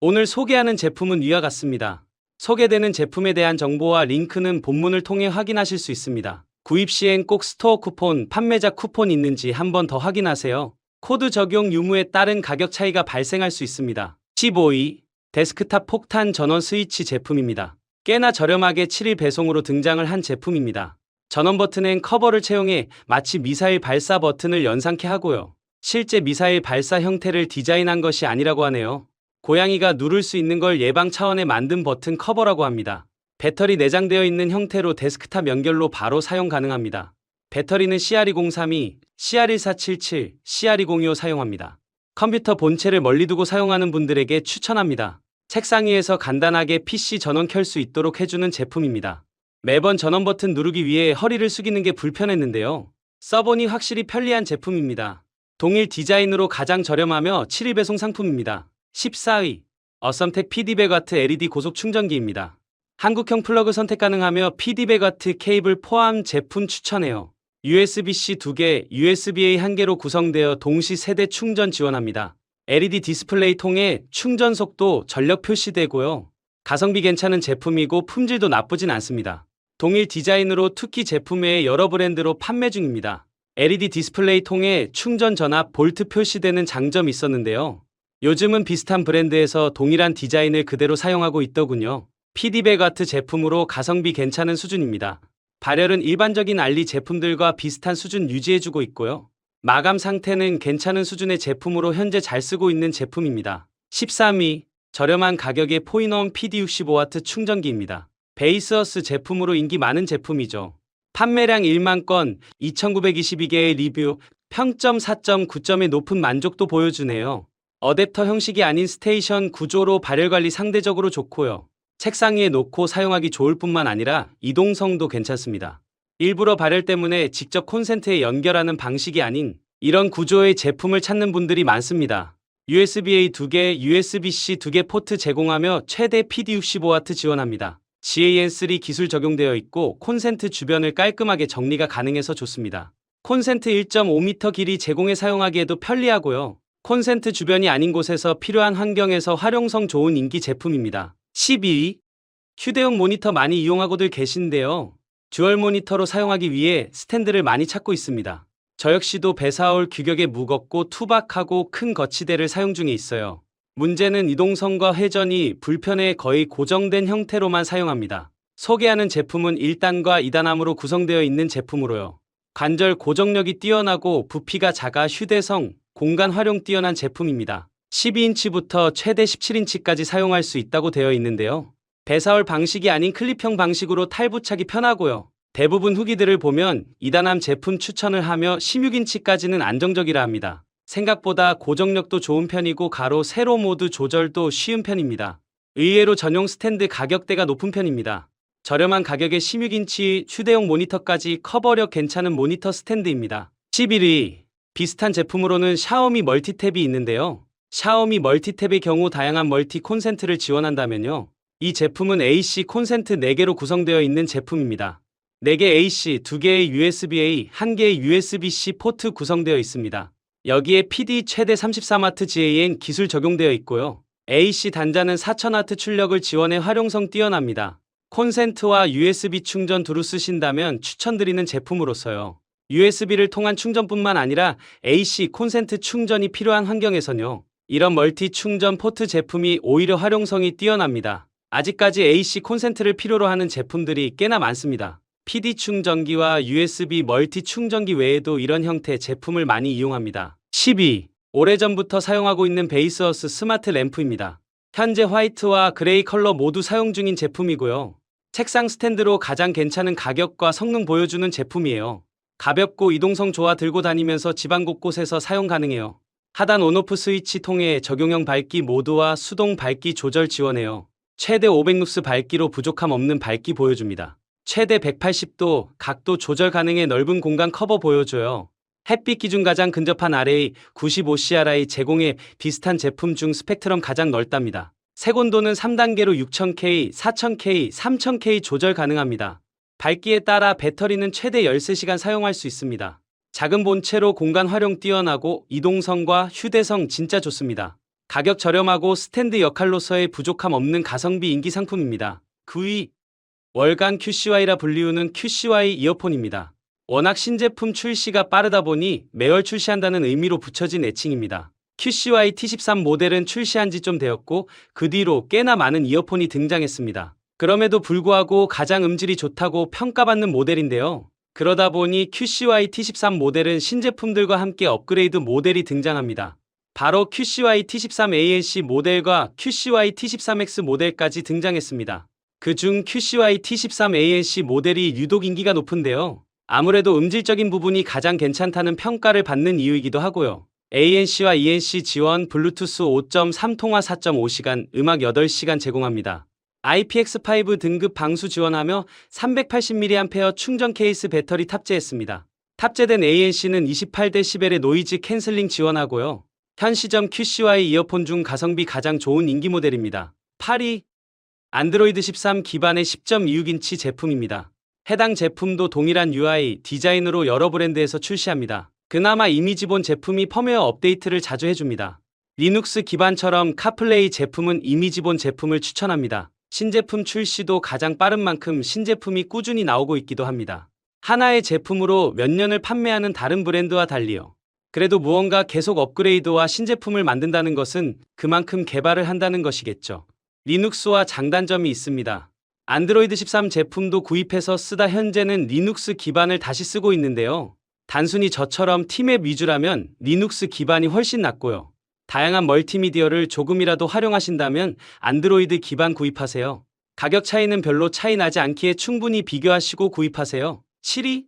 오늘 소개하는 제품은 위와 같습니다. 소개되는 제품에 대한 정보와 링크는 본문을 통해 확인하실 수 있습니다. 구입 시엔 꼭 스토어 쿠폰, 판매자 쿠폰 있는지 한 번 더 확인하세요. 코드 적용 유무에 따른 가격 차이가 발생할 수 있습니다. 15위 데스크탑 폭탄 전원 스위치 제품입니다. 꽤나 저렴하게 7일 배송으로 등장을 한 제품입니다. 전원 버튼엔 커버를 채용해 마치 미사일 발사 버튼을 연상케 하고요. 실제 미사일 발사 형태를 디자인한 것이 아니라고 하네요. 고양이가 누를 수 있는 걸 예방 차원에 만든 버튼 커버라고 합니다. 배터리 내장되어 있는 형태로 데스크탑 연결로 바로 사용 가능합니다. 배터리는 CR2032, CR1477, CR2025 사용합니다. 컴퓨터 본체를 멀리 두고 사용하는 분들에게 추천합니다. 책상 위에서 간단하게 PC 전원 켤 수 있도록 해주는 제품입니다. 매번 전원 버튼 누르기 위해 허리를 숙이는 게 불편했는데요. 써보니 확실히 편리한 제품입니다. 동일 디자인으로 가장 저렴하며 7일 배송 상품입니다. 14위 어썸텍 PD백와트 LED 고속 충전기입니다. 한국형 플러그 선택 가능하며 PD백와트 케이블 포함 제품 추천해요. USB-C 2개, USB-A 1개로 구성되어 동시 세대 충전 지원합니다. LED 디스플레이 통해 충전 속도, 전력 표시되고요. 가성비 괜찮은 제품이고 품질도 나쁘진 않습니다. 동일 디자인으로 투키 제품 외에 여러 브랜드로 판매 중입니다. LED 디스플레이 통해 충전 전압 볼트 표시되는 장점이 있었는데요. 요즘은 비슷한 브랜드에서 동일한 디자인을 그대로 사용하고 있더군요. PD백와트 제품으로 가성비 괜찮은 수준입니다. 발열은 일반적인 알리 제품들과 비슷한 수준 유지해주고 있고요. 마감 상태는 괜찮은 수준의 제품으로 현재 잘 쓰고 있는 제품입니다. 13위 저렴한 가격의 포인원 PD65W 충전기입니다. 베이스어스 제품으로 인기 많은 제품이죠. 판매량 1만 건, 2922개의 리뷰, 평점 4.9점의 높은 만족도 보여주네요. 어댑터 형식이 아닌 스테이션 구조로 발열 관리 상대적으로 좋고요. 책상 위에 놓고 사용하기 좋을 뿐만 아니라 이동성도 괜찮습니다. 일부러 발열 때문에 직접 콘센트에 연결하는 방식이 아닌 이런 구조의 제품을 찾는 분들이 많습니다. USB-A 2개, USB-C 2개 포트 제공하며 최대 PD65W 지원합니다. GAN3 기술 적용되어 있고 콘센트 주변을 깔끔하게 정리가 가능해서 좋습니다. 콘센트 1.5m 길이 제공해 사용하기에도 편리하고요. 콘센트 주변이 아닌 곳에서 필요한 환경에서 활용성 좋은 인기 제품입니다. 12위 휴대용 모니터 많이 이용하고들 계신데요. 듀얼 모니터로 사용하기 위해 스탠드를 많이 찾고 있습니다. 저 역시도 배사올 규격에 무겁고 투박하고 큰 거치대를 사용 중에 있어요. 문제는 이동성과 회전이 불편해 거의 고정된 형태로만 사용합니다. 소개하는 제품은 1단과 2단함으로 구성되어 있는 제품으로요. 관절 고정력이 뛰어나고 부피가 작아 휴대성, 공간 활용 뛰어난 제품입니다. 12인치부터 최대 17인치까지 사용할 수 있다고 되어 있는데요. 배사올 방식이 아닌 클립형 방식으로 탈부착이 편하고요. 대부분 후기들을 보면 2단함 제품 추천을 하며 16인치까지는 안정적이라 합니다. 생각보다 고정력도 좋은 편이고 가로 세로 모드 조절도 쉬운 편입니다. 의외로 전용 스탠드 가격대가 높은 편입니다. 저렴한 가격에 16인치 휴대용 모니터까지 커버력 괜찮은 모니터 스탠드입니다. 11위 비슷한 제품으로는 샤오미 멀티탭이 있는데요. 샤오미 멀티탭의 경우 다양한 멀티 콘센트를 지원한다면요. 이 제품은 AC 콘센트 4개로 구성되어 있는 제품입니다. 4개 AC, 2개의 USB-A, 1개의 USB-C 포트 구성되어 있습니다. 여기에 PD 최대 33W GAN 기술 적용되어 있고요. AC 단자는 4000W 출력을 지원해 활용성 뛰어납니다. 콘센트와 USB 충전 두루 쓰신다면 추천드리는 제품으로서요. USB를 통한 충전뿐만 아니라 AC 콘센트 충전이 필요한 환경에선요. 이런 멀티 충전 포트 제품이 오히려 활용성이 뛰어납니다. 아직까지 AC 콘센트를 필요로 하는 제품들이 꽤나 많습니다. PD 충전기와 USB 멀티 충전기 외에도 이런 형태 제품을 많이 이용합니다. 12. 오래전부터 사용하고 있는 베이스어스 스마트 램프입니다. 현재 화이트와 그레이 컬러 모두 사용 중인 제품이고요. 책상 스탠드로 가장 괜찮은 가격과 성능 보여주는 제품이에요. 가볍고 이동성 좋아 들고 다니면서 집안 곳곳에서 사용 가능해요. 하단 온오프 스위치 통해 적용형 밝기 모드와 수동 밝기 조절 지원해요. 최대 500룩스 밝기로 부족함 없는 밝기 보여줍니다. 최대 180도 각도 조절 가능해 넓은 공간 커버 보여줘요. 햇빛 기준 가장 근접한 RA 95CRI 제공해 비슷한 제품 중 스펙트럼 가장 넓답니다. 색온도는 3단계로 6000K, 4000K, 3000K 조절 가능합니다. 밝기에 따라 배터리는 최대 13시간 사용할 수 있습니다. 작은 본체로 공간 활용 뛰어나고 이동성과 휴대성 진짜 좋습니다. 가격 저렴하고 스탠드 역할로서의 부족함 없는 가성비 인기 상품입니다. 9위 월간 QCY라 불리우는 QCY 이어폰입니다. 워낙 신제품 출시가 빠르다 보니 매월 출시한다는 의미로 붙여진 애칭입니다. QCY T13 모델은 출시한 지 좀 되었고 그 뒤로 꽤나 많은 이어폰이 등장했습니다. 그럼에도 불구하고 가장 음질이 좋다고 평가받는 모델인데요. 그러다 보니 QCY T13 모델은 신제품들과 함께 업그레이드 모델이 등장합니다. 바로 QCY T13 ANC 모델과 QCY T13X 모델까지 등장했습니다. 그중 QCY T13 ANC 모델이 유독 인기가 높은데요. 아무래도 음질적인 부분이 가장 괜찮다는 평가를 받는 이유이기도 하고요. ANC와 ENC 지원 블루투스 5.3 통화 4.5시간, 음악 8시간 제공합니다. IPX5 등급 방수 지원하며 380mAh 충전 케이스 배터리 탑재했습니다. 탑재된 ANC는 28dB의 노이즈 캔슬링 지원하고요. 현 시점 QCY 이어폰 중 가성비 가장 좋은 인기 모델입니다. 8위 안드로이드 13 기반의 10.26인치 제품입니다. 해당 제품도 동일한 UI, 디자인으로 여러 브랜드에서 출시합니다. 그나마 이미 지본 제품이 펌웨어 업데이트를 자주 해줍니다. 리눅스 기반처럼 카플레이 제품은 이미 지본 제품을 추천합니다. 신제품 출시도 가장 빠른 만큼 신제품이 꾸준히 나오고 있기도 합니다. 하나의 제품으로 몇 년을 판매하는 다른 브랜드와 달리요. 그래도 무언가 계속 업그레이드와 신제품을 만든다는 것은 그만큼 개발을 한다는 것이겠죠. 리눅스와 장단점이 있습니다. 안드로이드 13 제품도 구입해서 쓰다 현재는 리눅스 기반을 다시 쓰고 있는데요. 단순히 저처럼 티맵 위주라면 리눅스 기반이 훨씬 낫고요. 다양한 멀티미디어를 조금이라도 활용하신다면 안드로이드 기반 구입하세요. 가격 차이는 별로 차이 나지 않기에 충분히 비교하시고 구입하세요. 7위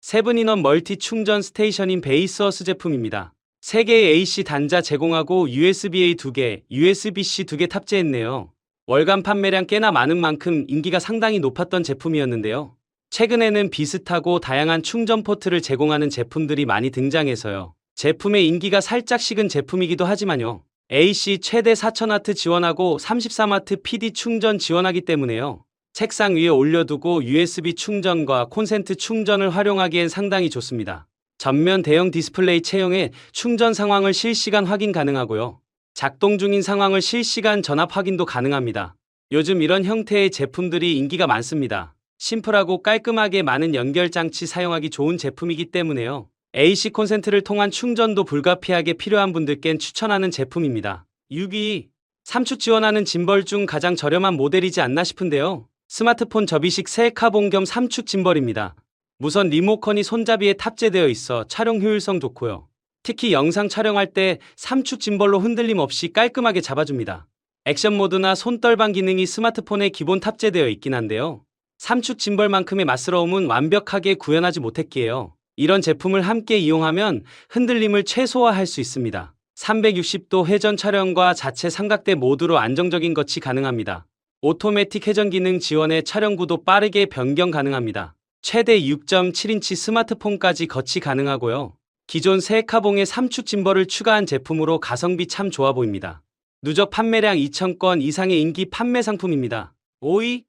세븐인원 멀티 충전 스테이션인 베이스어스 제품입니다. 3개의 AC 단자 제공하고 USB-A 2개, USB-C 2개 탑재했네요. 월간 판매량 꽤나 많은 만큼 인기가 상당히 높았던 제품이었는데요. 최근에는 비슷하고 다양한 충전 포트를 제공하는 제품들이 많이 등장해서요. 제품의 인기가 살짝 식은 제품이기도 하지만요. AC 최대 4000W 지원하고 33W PD 충전 지원하기 때문에요. 책상 위에 올려두고 USB 충전과 콘센트 충전을 활용하기엔 상당히 좋습니다. 전면 대형 디스플레이 채용에 충전 상황을 실시간 확인 가능하고요. 작동 중인 상황을 실시간 전압 확인도 가능합니다. 요즘 이런 형태의 제품들이 인기가 많습니다. 심플하고 깔끔하게 많은 연결 장치 사용하기 좋은 제품이기 때문에요. AC 콘센트를 통한 충전도 불가피하게 필요한 분들께는 추천하는 제품입니다. 6위 3축 지원하는 짐벌 중 가장 저렴한 모델이지 않나 싶은데요. 스마트폰 접이식 셀카봉 겸 3축 짐벌입니다. 무선 리모컨이 손잡이에 탑재되어 있어 촬영 효율성 좋고요. 특히 영상 촬영할 때 3축 짐벌로 흔들림 없이 깔끔하게 잡아줍니다. 액션 모드나 손떨방 기능이 스마트폰에 기본 탑재되어 있긴 한데요. 3축 짐벌만큼의 맛스러움은 완벽하게 구현하지 못했기에요. 이런 제품을 함께 이용하면 흔들림을 최소화할 수 있습니다. 360도 회전 촬영과 자체 삼각대 모드로 안정적인 거치 가능합니다. 오토매틱 회전 기능 지원에 촬영 구도 빠르게 변경 가능합니다. 최대 6.7인치 스마트폰까지 거치 가능하고요. 기존 셀카봉에 3축 짐벌을 추가한 제품으로 가성비 참 좋아 보입니다. 누적 판매량 2,000건 이상의 인기 판매 상품입니다. 5위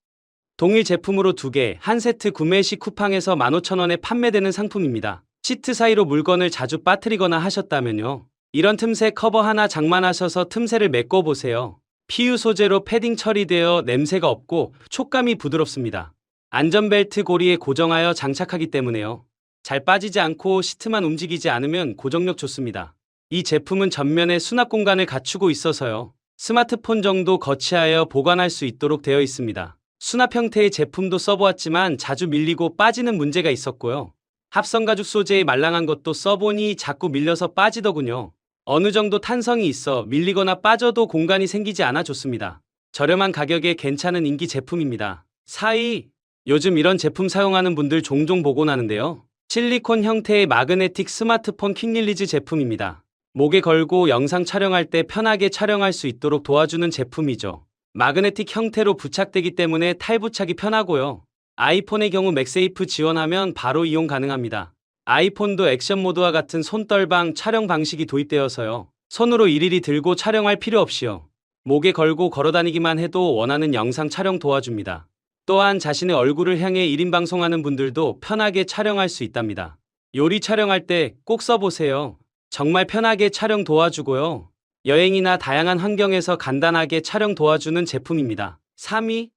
동일 제품으로 2개, 한 세트 구매 시 쿠팡에서 15,000원에 판매되는 상품입니다. 시트 사이로 물건을 자주 빠뜨리거나 하셨다면요. 이런 틈새 커버 하나 장만하셔서 틈새를 메꿔보세요. PU 소재로 패딩 처리되어 냄새가 없고 촉감이 부드럽습니다. 안전벨트 고리에 고정하여 장착하기 때문에요. 잘 빠지지 않고 시트만 움직이지 않으면 고정력 좋습니다. 이 제품은 전면에 수납 공간을 갖추고 있어서요. 스마트폰 정도 거치하여 보관할 수 있도록 되어 있습니다. 수납 형태의 제품도 써보았지만 자주 밀리고 빠지는 문제가 있었고요. 합성 가죽 소재의 말랑한 것도 써보니 자꾸 밀려서 빠지더군요. 어느 정도 탄성이 있어 밀리거나 빠져도 공간이 생기지 않아 좋습니다. 저렴한 가격에 괜찮은 인기 제품입니다. 4위 요즘 이런 제품 사용하는 분들 종종 보곤 하는데요. 실리콘 형태의 마그네틱 스마트폰 퀵릴리즈 제품입니다. 목에 걸고 영상 촬영할 때 편하게 촬영할 수 있도록 도와주는 제품이죠. 마그네틱 형태로 부착되기 때문에 탈부착이 편하고요. 아이폰의 경우 맥세이프 지원하면 바로 이용 가능합니다. 아이폰도 액션 모드와 같은 손떨방 촬영 방식이 도입되어서요. 손으로 일일이 들고 촬영할 필요 없이요. 목에 걸고 걸어다니기만 해도 원하는 영상 촬영 도와줍니다. 또한 자신의 얼굴을 향해 1인 방송하는 분들도 편하게 촬영할 수 있답니다. 요리 촬영할 때 꼭 써보세요. 정말 편하게 촬영 도와주고요. 여행이나 다양한 환경에서 간단하게 촬영 도와주는 제품입니다. 3위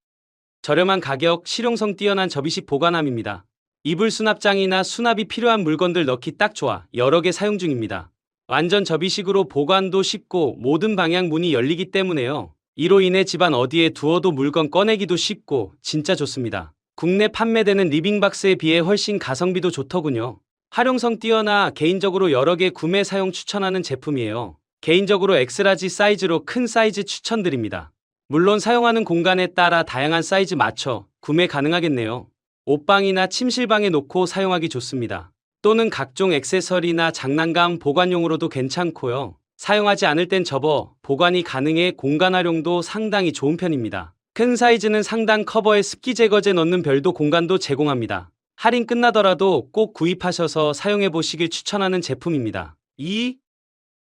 저렴한 가격, 실용성 뛰어난 접이식 보관함입니다. 이불 수납장이나 수납이 필요한 물건들 넣기 딱 좋아 여러 개 사용 중입니다. 완전 접이식으로 보관도 쉽고 모든 방향 문이 열리기 때문에요. 이로 인해 집안 어디에 두어도 물건 꺼내기도 쉽고 진짜 좋습니다. 국내 판매되는 리빙박스에 비해 훨씬 가성비도 좋더군요. 활용성 뛰어나 개인적으로 여러 개 구매 사용 추천하는 제품이에요. 개인적으로 엑스라지 사이즈로 큰 사이즈 추천드립니다. 물론 사용하는 공간에 따라 다양한 사이즈 맞춰 구매 가능하겠네요. 옷방이나 침실방에 놓고 사용하기 좋습니다. 또는 각종 액세서리나 장난감 보관용으로도 괜찮고요. 사용하지 않을 땐 접어 보관이 가능해 공간 활용도 상당히 좋은 편입니다. 큰 사이즈는 상단 커버에 습기 제거제 넣는 별도 공간도 제공합니다. 할인 끝나더라도 꼭 구입하셔서 사용해 보시길 추천하는 제품입니다. 2.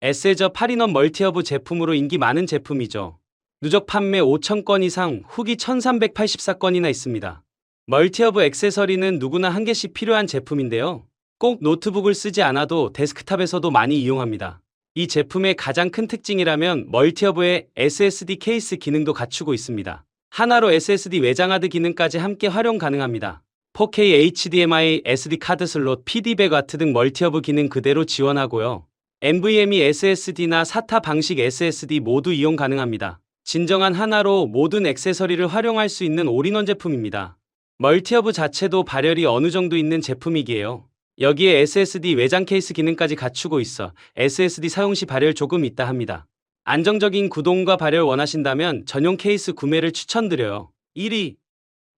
에세저 8인원 멀티허브 제품으로 인기 많은 제품이죠. 누적 판매 5,000건 이상, 후기 1,384건이나 있습니다. 멀티허브 액세서리는 누구나 한 개씩 필요한 제품인데요. 꼭 노트북을 쓰지 않아도 데스크탑에서도 많이 이용합니다. 이 제품의 가장 큰 특징이라면 멀티허브의 SSD 케이스 기능도 갖추고 있습니다. 하나로 SSD 외장하드 기능까지 함께 활용 가능합니다. 4K HDMI, SD 카드 슬롯, PD백 와트 등 멀티허브 기능 그대로 지원하고요. NVMe SSD나 SATA 방식 SSD 모두 이용 가능합니다. 진정한 하나로 모든 액세서리를 활용할 수 있는 올인원 제품입니다. 멀티허브 자체도 발열이 어느 정도 있는 제품이기에요. 여기에 SSD 외장 케이스 기능까지 갖추고 있어 SSD 사용 시 발열 조금 있다 합니다. 안정적인 구동과 발열 원하신다면 전용 케이스 구매를 추천드려요. 1위.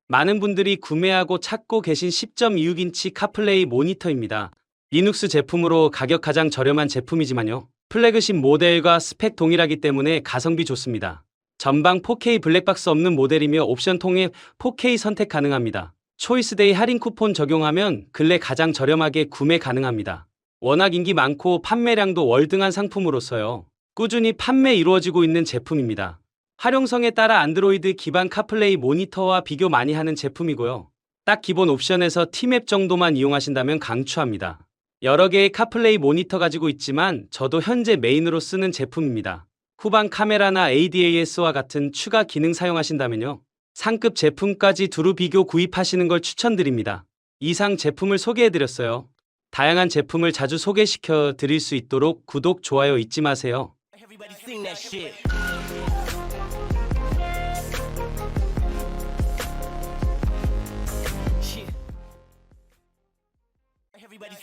많은 분들이 구매하고 찾고 계신 10.26인치 카플레이 모니터입니다. 리눅스 제품으로 가격 가장 저렴한 제품이지만요. 플래그십 모델과 스펙 동일하기 때문에 가성비 좋습니다. 전방 4K 블랙박스 없는 모델이며 옵션 통해 4K 선택 가능합니다. 초이스데이 할인 쿠폰 적용하면 근래 가장 저렴하게 구매 가능합니다. 워낙 인기 많고 판매량도 월등한 상품으로서요. 꾸준히 판매 이루어지고 있는 제품입니다. 활용성에 따라 안드로이드 기반 카플레이 모니터와 비교 많이 하는 제품이고요. 딱 기본 옵션에서 T맵 정도만 이용하신다면 강추합니다. 여러 개의 카플레이 모니터 가지고 있지만 저도 현재 메인으로 쓰는 제품입니다. 후방 카메라나 ADAS와 같은 추가 기능 사용하신다면요. 상급 제품까지 두루 비교 구입하시는 걸 추천드립니다. 이상 제품을 소개해드렸어요. 다양한 제품을 자주 소개시켜 드릴 수 있도록 구독, 좋아요 잊지 마세요.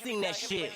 Sing that shit.